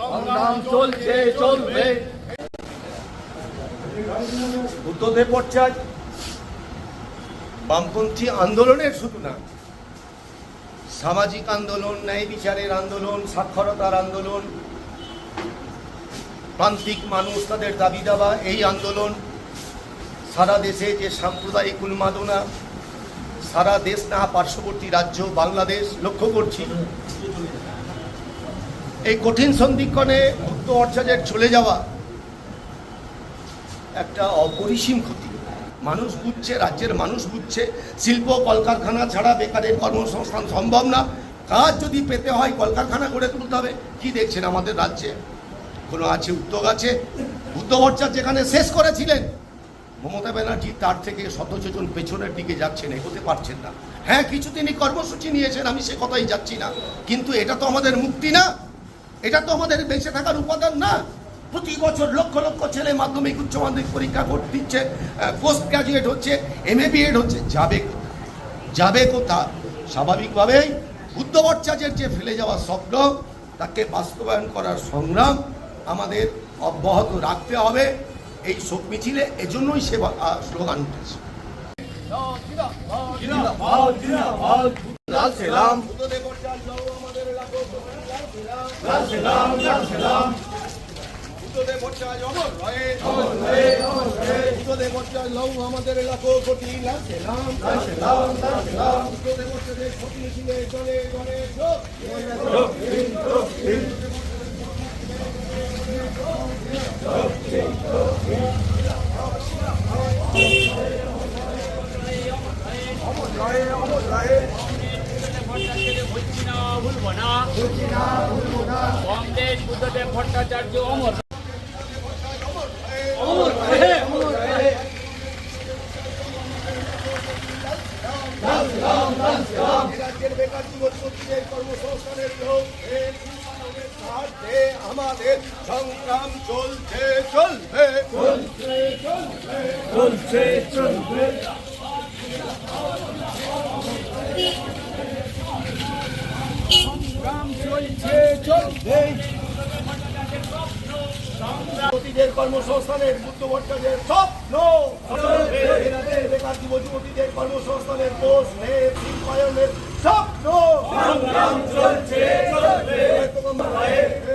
সংগ্রাম চলছে চলবে বুদ্ধদেব বামপন্থী আন্দোলনের শুধু না সামাজিক আন্দোলন, ন্যায় বিচারের আন্দোলন, সাক্ষরতার আন্দোলন। প্রান্তিক মানুষ তাদের দাবি দাবা, এই আন্দোলন সারা দেশে যে সাম্প্রদায়িক উন্মাদনা, সারা দেশ না, পার্শ্ববর্তী রাজ্য বাংলাদেশ লক্ষ্য করছি। এই কঠিন সন্ধিক্ষণে বুদ্ধ ভট্টাচার্যের চলে যাওয়া একটা অপরিসীম ক্ষতি। মানুষ বুঝছে, রাজ্যের মানুষ বুঝছে, শিল্প কলকারখানা ছাড়া বেকারের কর্মসংস্থান সম্ভব না। কাজ যদি পেতে হয়, কলকারখানা গড়ে তুলতে হবে। কি দেখছেন আমাদের রাজ্যে? কোনো আছে, উদ্যোগ আছে? বুদ্ধ ভট্টাচার্য যেখানে শেষ করেছিলেন, মমতা ব্যানার্জি তার থেকে শত যোজন পেছনের দিকে যাচ্ছেন, এগোতে পারছেন না। হ্যাঁ কিছু তিনি কর্মসূচি নিয়েছেন, আমি সে কথাই যাচ্ছি না। কিন্তু এটা তো আমাদের মুক্তি না। এটা তো আমাদের বেঁচে থাকার উপাদান না। প্রতি বছর লক্ষ লক্ষ ছেলে মাধ্যমিক উচ্চ মাধ্যমিক পরীক্ষা করতে দিচ্ছে পোস্ট গ্রাজুয়েট হচ্ছে এম এ বিএড হচ্ছে যাবে যাবে কোথা স্বাভাবিকভাবেই বুদ্ধ যে ফেলে যাওয়া স্বপ্ন তাকে বাস্তবায়ন করার সংগ্রাম আমাদের অব্যাহত রাখতে হবে। এই শোক মিছিলে এজন্যই সে স্লোগান উঠেছে। লাল সেলাম আমাদের কোটি লাল সেলাম লাল সেলাম লাল সেলাম বুদ্ধদেব ভট্টাচার্যের শোক মিছিলে চলে চলে শোক ভুলবো না কংগ্রেস বুদ্ধদেব ভট্টাচার্য অমর। আমাদের সংগ্রাম চলছে চলবে। চলছে চলবে। সংগ্রাম যুবতীদের কর্মসংস্থানের বুদ্ধ ভট্টাচার্যের স্বপ্ন এ রাজ্যের বেকার যুব যুবতীদের কর্মসংস্থানের দোষ নেই শিল্পায়নের স্বপ্ন সংগ্রাম চলছে চলবে। চলবে।